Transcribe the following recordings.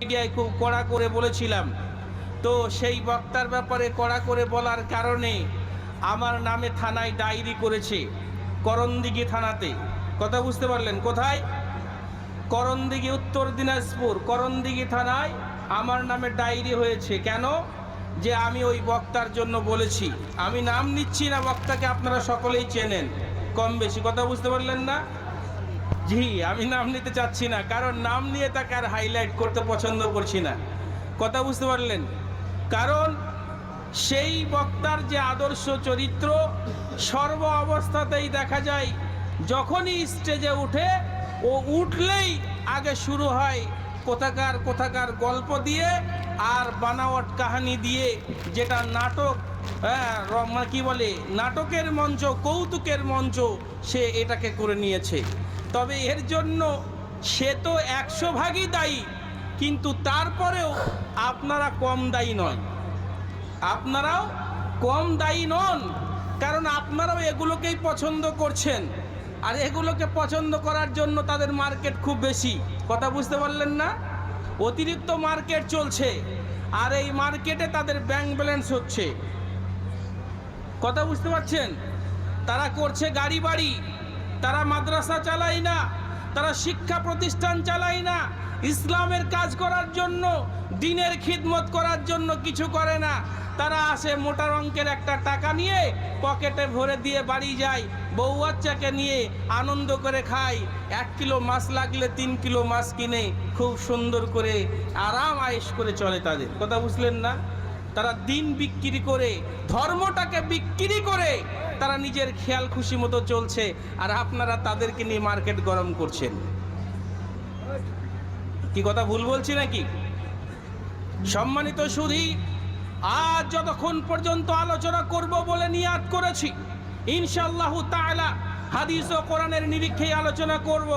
মিডিয়ায় খুব কড়া করে বলেছিলাম। তো সেই বক্তার ব্যাপারে কড়া করে বলার কারণে আমার নামে থানায় ডায়েরি করেছে, করণদিঘি থানাতে। কথা বুঝতে পারলেন? কোথায়? করণদিঘি, উত্তর দিনাজপুর। করণদিঘি থানায় আমার নামে ডায়েরি হয়েছে। কেন? যে আমি ওই বক্তার জন্য বলেছি। আমি নাম নিচ্ছি না বক্তাকে, আপনারা সকলেই চেনেন। কম বেশি। কথা বুঝতে পারলেন না? জি, আমি নাম নিতে চাচ্ছি না, কারণ নাম নিয়ে তাকে আর হাইলাইট করতে পছন্দ করছি না। কথা বুঝতে পারলেন? কারণ সেই বক্তার যে আদর্শ চরিত্র সর্ব অবস্থাতেই দেখা যায়, যখনই স্টেজে উঠে, ও উঠলেই আগে শুরু হয় কোথাকার কোথাকার গল্প দিয়ে আর বানাওয়াট কাহানি দিয়ে, যেটা নাটক হ্যাঁ মানে কি বলে, নাটকের মঞ্চ, কৌতুকের মঞ্চ সে এটাকে করে নিয়েছে। তবে এর জন্য সে তো একশো ভাগই দায়ী। কিন্তু তারপরেও আপনারা কম দায়ী নয় আপনারাও কম দায়ী নন, কারণ আপনারাও এগুলোকেই পছন্দ করছেন। আর এগুলোকে পছন্দ করার জন্য তাদের মার্কেট খুব বেশি। কথা বুঝতে পারলেন না? অতিরিক্ত মার্কেট চলছে, আর এই মার্কেটে তাদের ব্যাংক ব্যালেন্স হচ্ছে। কথা বুঝতে পারছেন? তারা করছে গাড়ি বাড়ি তারা মাদ্রাসা চালায় না, তারা শিক্ষা প্রতিষ্ঠান চালায় না, ইসলামের কাজ করার জন্য, দিনের খিদমত করার জন্য কিছু করে না। তারা আসে মোটার অঙ্কের একটা টাকা নিয়ে, পকেটে ভরে দিয়ে বাড়ি যায়, বউ বাচ্চাকে নিয়ে আনন্দ করে খায়। এক কিলো মাছ লাগলে তিন কিলো মাছ কিনে, খুব সুন্দর করে আরাম আয়েশ করে চলে তাদের। কথা বুঝলেন না? তারা দিন বিক্রি করে, ধর্মটাকে বিক্রি করে, তারা নিজের খেয়াল খুশি মতো চলছে। আর আপনারা তাদেরকে নিয়ে মার্কেট গরম করছেন। কি কথা ভুল বলছি নাকি? সম্মানিত সুধী, আজ যতক্ষণ পর্যন্ত আলোচনা করব বলে নিয়াত করেছি ইনশাল্লাহ তাআলা হাদিস ও কোরআনের নিরীক্ষেই আলোচনা করব।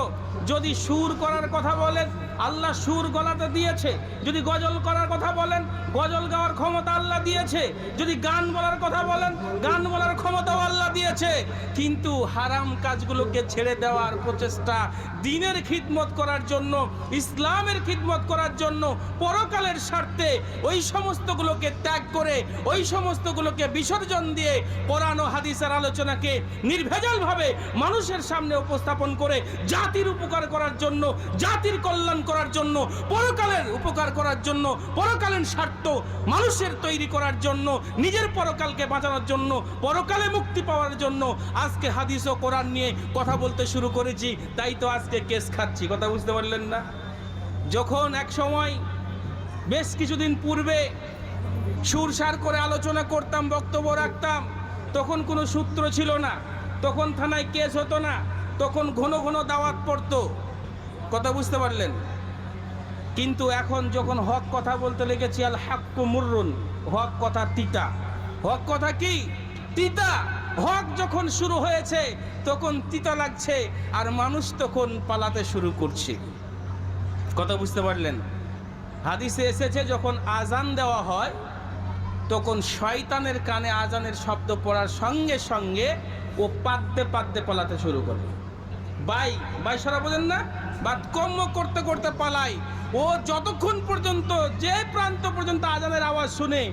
যদি সুর করার কথা বলেন, আল্লাহ সুর গলাতে দিয়েছে। যদি গজল করার কথা বলেন, গজল গাওয়ার ক্ষমতা আল্লাহ দিয়েছে। যদি গান বলার কথা বলেন, গান বলার ক্ষমতাও আল্লাহ দিয়েছে। কিন্তু হারাম কাজগুলোকে ছেড়ে দেওয়ার প্রচেষ্টা দিনের খিদমত করার জন্য, ইসলামের খিদমত করার জন্য, পরকালের স্বার্থে ওই সমস্তগুলোকে ত্যাগ করে, ওই সমস্তগুলোকে বিসর্জন দিয়ে ও হাদিসের আলোচনাকে নির্ভেজালভাবে মানুষের সামনে উপস্থাপন করে, জাতির উপকার করার জন্য, জাতির কল্যাণ করার জন্য, পরকালের উপকার করার জন্য, পরকালীন স্বার্থ মানুষের তৈরি করার জন্য, নিজের পরকালকে বাঁচানোর জন্য, পরকালে মুক্তি পাওয়ার জন্য আজকে হাদিস ও কোরআন নিয়ে কথা বলতে শুরু করেছি। তাই তো আজকে কেস খাচ্ছি। কথা বুঝতে পারলেন না? যখন এক সময় বেশ কিছুদিন পূর্বে সুরসার করে আলোচনা করতাম, বক্তব্য রাখতাম, তখন কোনো সূত্র ছিল না। তখন থানায় কেস হতো না। তখন ঘন ঘন দাওয়াত পড়তো। কথা বুঝতে পারলেন? কিন্তু এখন যখন হক কথা বলতে লেগেছি, আল হাক্কু মুররুন, হক কথা তিতা। হক কথা কি? তিতা। হক যখন শুরু হয়েছে, তখন তিতা লাগছে, আর মানুষ তখন পালাতে শুরু করছে। কথা বুঝতে পারলেন? হাদিসে এসেছে, যখন আজান দেওয়া হয়, তখন শয়তানের কানে আজানের শব্দ পড়ার সঙ্গে সঙ্গে ও পাদ্দে পাদ্দে পালাতে শুরু করে। বাই বাই সারা বোঝেন না? বাদকর্ম করতে করতে পালাই। ও যতক্ষণ পর্যন্ত, যে প্রান্ত পর্যন্ত আজানের আওয়াজ শুনে,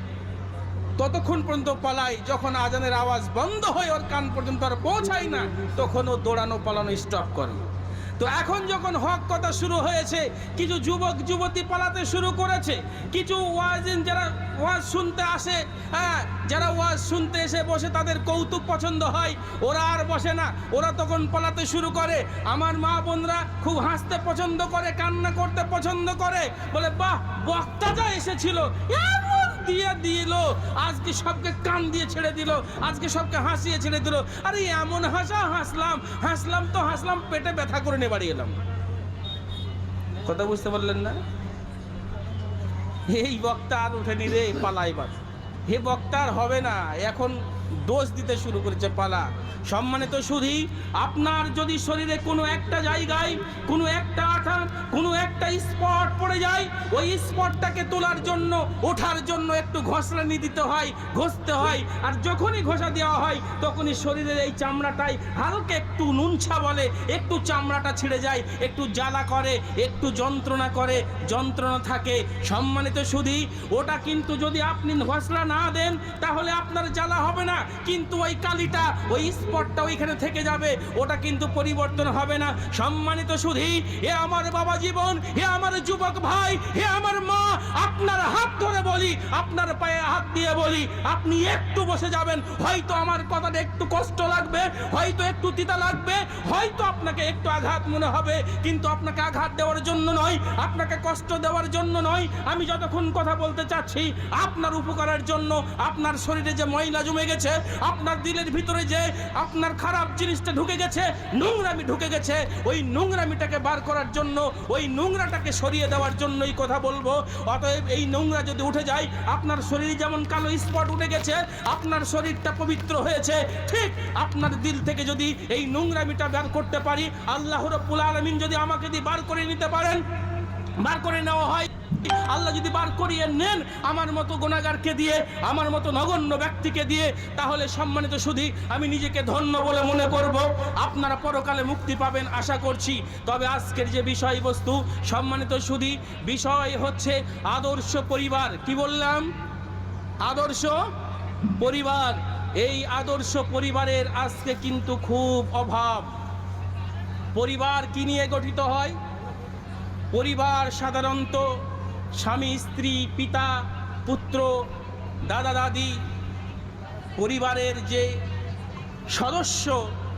ততক্ষণ পর্যন্ত পালাই। যখন আজানের আওয়াজ বন্ধ হয় ওর কান পর্যন্ত আর পৌঁছায় না, তখন ও দৌড়ানো পালানো স্টপ করে। তো এখন যখন হক কথা শুরু হয়েছে, কিছু যুবক, যুবতী পালাতে শুরু করেছে, কিছু ওয়াজিন যারা ওয়াজ শুনতে আসে হ্যাঁ যারা ওয়াজ শুনতে এসে বসে তাদের কৌতুক পছন্দ হয়, ওরা আর বসে না, ওরা তখন পালাতে শুরু করে। আমার মা বোনরা খুব হাসতে পছন্দ করে, কান্না করতে পছন্দ করে, বলে, বাহ, বক্তাটা এসেছিল। দিয়ে দিল। আজকে সবকে কান দিয়ে ছেড়ে দিল। আজকে সবকে হাসিয়ে ছেড়ে দিল। আরে এমন হাসা, হাসলাম। হাসলাম তো হাসলাম, পেটে ব্যথা করে নিয়ে বাড়ি এলাম। কথা বুঝতে পারলেন না? এই বক্তা আর উঠেনি রে, পালাইবার। হে বক্তার হবে না। এখন দোষ দিতে শুরু করেছে পালা। সম্মানিত শুধু আপনার যদি শরীরে কোনো একটা জায়গায় কোনো একটা আঠা কোনো একটা স্পট পড়ে যায়, ওই স্পটটাকে তোলার জন্য, ওঠার জন্য একটু ঘষড়ানি দিতে হয়, ঘষতে হয়, আর যখনই ঘষা দেওয়া হয়, তখনই শরীরের এই চামড়াটাই হালকা একটু নুনছা বলে, একটু চামড়াটা ছিঁড়ে যায়, একটু জ্বালা করে, একটু যন্ত্রণা করে, যন্ত্রণা থাকে। সম্মানিত শুধু ওটা কিন্তু যদি আপনি ঘষলা না দেন, তাহলে আপনার জ্বালা হবে না। কিন্তু ওই কালিটা, ওই স্পটটা ওইখানে থেকে যাবে। ওটা কিন্তু পরিবর্তন হবে না। সম্মানিত শুধু হে আমার বাবা জীবন, হে আমার যুবক ভাই, হে আমার মা, আপনার হাত ধরে বলি, আপনার পায়ে হাত দিয়ে বলি, আপনি একটু বসে যাবেন। হয়তো আমার কথাটা একটু কষ্ট লাগবে, হয়তো একটু তিতা লাগবে, হয়তো আপনাকে একটু আঘাত মনে হবে, কিন্তু আপনাকে আঘাত দেওয়ার জন্য নয়, আপনাকে কষ্ট দেওয়ার জন্য নয়। আমি যতক্ষণ কথা বলতে চাচ্ছি, আপনার উপকারের জন্য আপনার শরীরে যে ময়লা জমে গেছে, আপনার দিলের ভিতরে যে আপনার খারাপ জিনিসটা ঢুকে গেছে, নোংরামি ঢুকে গেছে, ওই নোংরামিটাকে বার করার জন্য, ওই নোংরাটাকে সরিয়ে দেওয়ার জন্যই কথা বলব। অতএব এই নোংরা যদি উঠে যায়, আপনার শরীরে যেমন কালো স্পট উঠে গেছে, আপনার শরীরটা পবিত্র হয়েছে, ঠিক আপনার দিল থেকে যদি এই নোংরামিটা বার করতে পারি। আল্লাহ রব্বুল আলমিন যদি আমাকে দিয়ে বার করে নিতে পারেন, বার করে নেওয়া হয়। আল্লাহ যদি বার করিয়ে নেন আমার মতো গোনাগারকে দিয়ে, আমার মতো নগণ্য ব্যক্তিকে দিয়ে, তাহলে সম্মানিত শুধু আমি নিজেকে ধন্য বলে মনে করব। আপনারা পরকালে মুক্তি পাবেন আশা করছি। তবে আজকের যে বিষয়বস্তু, সম্মানিত শুধু বিষয় হচ্ছে আদর্শ পরিবার। কি বললাম? আদর্শ পরিবার। এই আদর্শ পরিবারের আজকে কিন্তু খুব অভাব। পরিবার কি নিয়ে গঠিত হয়? পরিবার সাধারণত স্বামী, স্ত্রী, পিতা, পুত্র, দাদা, দাদি, পরিবারের যে সদস্য,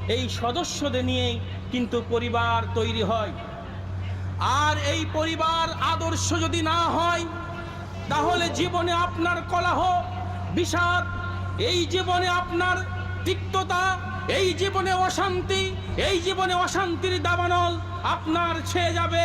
এই সদস্যদের নিয়েই কিন্তু পরিবার তৈরি হয়। আর এই পরিবার আদর্শ যদি না হয়, তাহলে জীবনে আপনার কলাহ, বিষাদ এই জীবনে আপনার তিক্ততা এই জীবনে অশান্তি, এই জীবনে অশান্তির দাবানল আপনার ছেয়ে যাবে।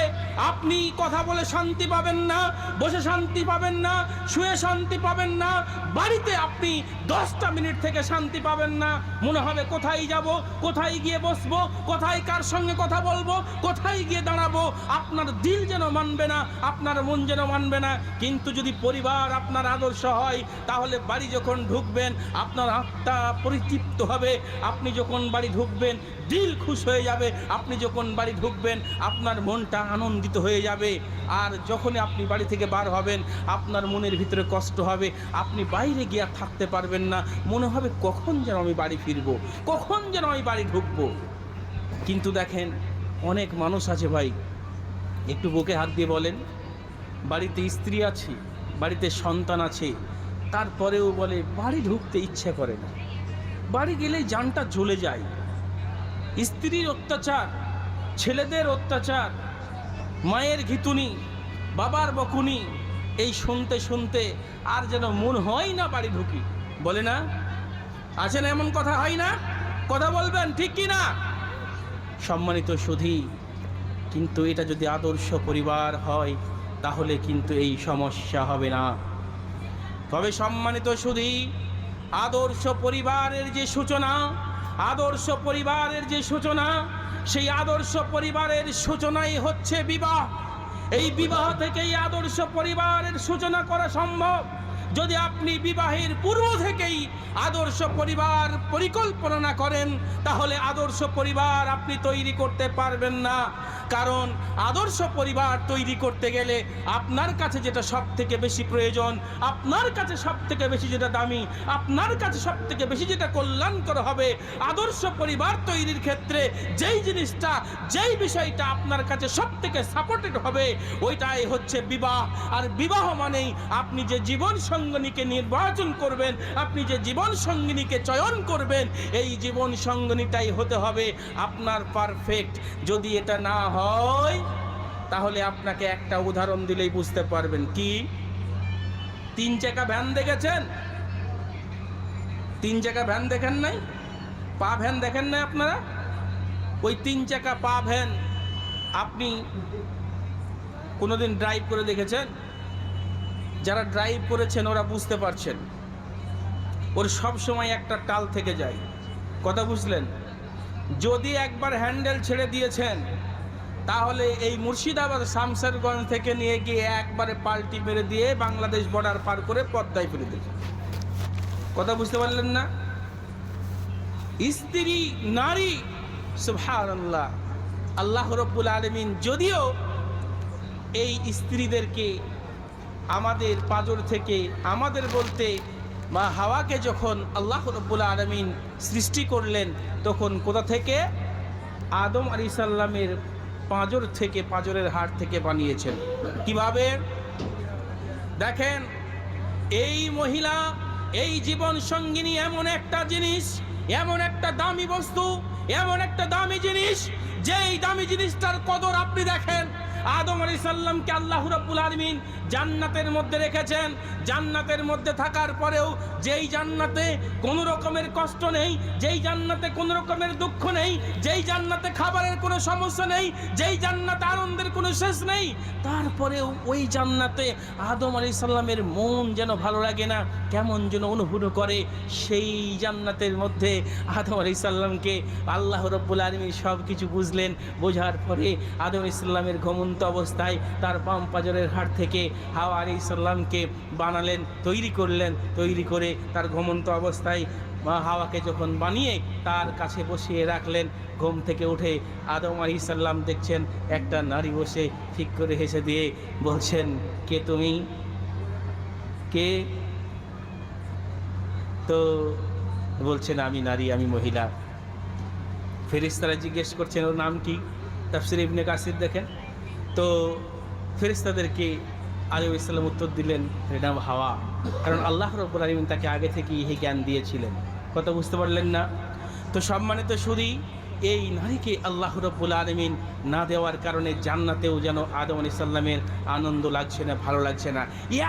আপনি কথা বলে শান্তি পাবেন না, বসে শান্তি পাবেন না, শুয়ে শান্তি পাবেন না, বাড়িতে আপনি দশটা মিনিট থেকে শান্তি পাবেন না। মনে হবে কোথায় যাব, কোথায় গিয়ে বসবো, কোথায় কার সঙ্গে কথা বলব, কোথায় গিয়ে দাঁড়াবো। আপনার দিল যেন মানবে না, আপনার মন যেন মানবে না। কিন্তু যদি পরিবার আপনার আদর্শ হয়, তাহলে বাড়ি যখন ঢুকবেন, আপনার আত্মা পরিতৃপ্ত হবে। আপনি যখন বাড়ি ঢুকবেন, দিল খুশ হয়ে যাবে। আপনি যখন বাড়ি ঢুকবেন, আপনার মনটা আনন্দিত হয়ে যাবে। আর যখনই আপনি বাড়ি থেকে বার হবেন, আপনার মনের ভিতরে কষ্ট হবে। আপনি বাইরে গিয়ে থাকতে পারবেন না। মনে হবে, কখন যেন আমি বাড়ি ফিরবো? কখন যেন আমি বাড়ি ঢুকবো? কিন্তু দেখেন, অনেক মানুষ আছে ভাই। একটু বুকে হাত দিয়ে বলেন, বাড়িতে স্ত্রী আছে, বাড়িতে সন্তান আছে, তারপরেও বলে, বাড়ি ঢুকতে ইচ্ছে করে না। বাড়ি গেলে জানটা জ্বলে যায়। স্ত্রীর অত্যাচার, ছেলেদের অত্যাচার, মায়ের ঘিতুনি, বাবার বকুনি, এই শুনতে শুনতে আর যেন মন হয় না বাড়ি ঢুকি। বলে না? আছে না এমন কথা হয় না? কথা বলবেন ঠিক কি না? সম্মানিত সুধী, কিন্তু এটা যদি আদর্শ পরিবার হয়, তাহলে কিন্তু এই সমস্যা হবে না। তবে সম্মানিত সুধী আদর্শ পরিবারের যে সূচনা, আদর্শ পরিবারের যে সূচনা, সেই আদর্শ পরিবারের সূচনাই হচ্ছে বিবাহ। এই বিবাহ থেকেই আদর্শ পরিবারের সূচনা করা সম্ভব। যদি আপনি বিবাহের পূর্ব থেকেই আদর্শ পরিবার পরিকল্পনা করেন, তাহলে আদর্শ পরিবার আপনি তৈরি করতে পারবেন না। কারণ আদর্শ পরিবার তৈরি করতে গেলে আপনার কাছে যেটা সব থেকে বেশি প্রয়োজন, আপনার কাছে সব থেকে বেশি যেটা দামি, আপনার কাছে সব থেকে বেশি যেটা কল্যাণকর হবে, আদর্শ পরিবার তৈরির ক্ষেত্রে যেই জিনিসটা, যেই বিষয়টা আপনার কাছে সব থেকে সাপোর্টেড হবে, ওইটাই হচ্ছে বিবাহ। আর বিবাহ মানেই আপনি যে জীবন সঙ্গনীকে নির্বাচন করবেন, আপনি যে জীবন সঙ্গিনীকে চয়ন করবেন, এই জীবন সঙ্গিনীটাই হতে হবে আপনার পারফেক্ট যদি এটা না হয় তাহলে আপনাকে একটা উদাহরণ দিলেই বুঝতে পারবেন কি? তিন চাকা ভ্যান দেখেছেন? তিন চাকা ভ্যান দেখেন নাই? পা ভ্যান দেখেন নাই আপনারা? ওই তিন চাকা পা ভ্যান আপনি কোনোদিন ড্রাইভ করে দেখেছেন? যারা ড্রাইভ করেছেন, ওরা বুঝতে পারছেন। ওর সব সময় একটা টাল থেকে যায়। কথা বুঝলেন? যদি একবার হ্যান্ডেল ছেড়ে দিয়েছেন তাহলে এই মুর্শিদাবাদ শামসারগঞ্জ থেকে নিয়ে গিয়ে একবারে পাল্টি মেরে দিয়ে বাংলাদেশ বর্ডার পার করে পদ্মায় ফেলে দেবে কথা বুঝতে পারলেন না? স্ত্রী, নারী সুভান আল্লাহ আল্লাহ রব্বুল আলমিন যদিও এই স্ত্রীদেরকে আমাদের পাজর থেকে আমাদের বলতে মা হাওয়াকে যখন আল্লাহ রব্বুল আলমিন সৃষ্টি করলেন, তখন কোথা থেকে? আদম আলী সাল্লামের পাঁজর থেকে পাঁজরের হাড় থেকে বানিয়েছেন। কীভাবে? দেখেন, এই মহিলা, এই জীবন সঙ্গিনী এমন একটা জিনিস, এমন একটা দামি বস্তু, এমন একটা দামি জিনিস, যেই দামি জিনিসটার কদর আপনি দেখেন আদম আলী সাল্লামকে আল্লাহ রাব্বুল আলমিন জান্নাতের মধ্যে রেখেছেন। জান্নাতের মধ্যে থাকার পরেও যেই জান্নাতে কোনো রকমের কষ্ট নেই, যেই জান্নাতে কোনো রকমের দুঃখ নেই, যেই জান্নাতে খাবারের কোনো সমস্যা নেই, যেই জান্নাতে আনন্দের কোনো শেষ নেই, তারপরেও ওই জান্নাতে আদম আলী সাল্লামের মন যেন ভালো লাগে না, কেমন যেন অনুভূত করে, সেই জান্নাতের মধ্যে আদম আলী সাল্লামকে আল্লাহ রব্বুল আলমী সব কিছু বুঝলেন, বোঝার পরে আদম ইসলামের ঘমন্ত অবস্থায় তার বাম পাজরের হাট থেকে হাওয়া আলী সাল্লামকে বানালেন, তৈরি করলেন। তৈরি করে তার ঘমন্ত অবস্থায় হাওয়াকে যখন বানিয়ে তার কাছে বসিয়ে রাখলেন, ঘুম থেকে উঠে আদম আলী সাল্লাম দেখছেন, একটা নারী বসে ঠিক করে হেসে দিয়ে বলছেন, কে তুমি? কে? তো বলছেন, আমি নারী, আমি মহিলা। ফেরিস্তারা জিজ্ঞেস করছেন, ওর নাম কি? তাফসির ইবনে কাসির দেখেন। তো ফেরিস্তাদেরকে আলী ইসলাম উত্তর দিলেন এর নাম হাওয়া। কারণ আল্লাহ রব্বুল আলমিন তাকে আগে থেকেই এই জ্ঞান দিয়েছিলেন। কথা বুঝতে পারলেন না? তো সম্মানিত শুধু এই নারীকে আল্লাহ রব্বুল আলমিন না দেওয়ার কারণে জান্নাতেও যেন আদম আলি সাল্লামের আনন্দ লাগছে না, ভালো লাগছে না।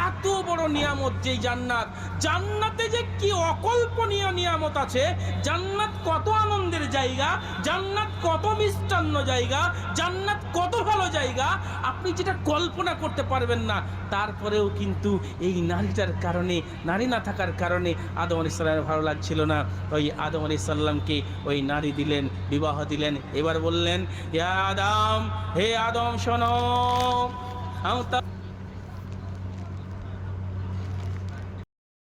এত বড় নিয়ামত যেই জান্নাত জান্নাতে যে কি অকল্পনীয় নিয়ামত আছে, জান্নাত কত আনন্দের জায়গা, জান্নাত কত মিষ্টান্ন জায়গা, জান্নাত কত ভালো জায়গা, আপনি যেটা কল্পনা করতে পারবেন না, তারপরেও কিন্তু এই নারীটার কারণে, নারী না থাকার কারণে আদম আলি সাল্লামের ভালো লাগছিল না। ওই আদম আলি সাল্লামকে ওই নারী দিলেন, বিবাহ দিলেন, এবার বললেন, হে আদম হে আদম, শোনো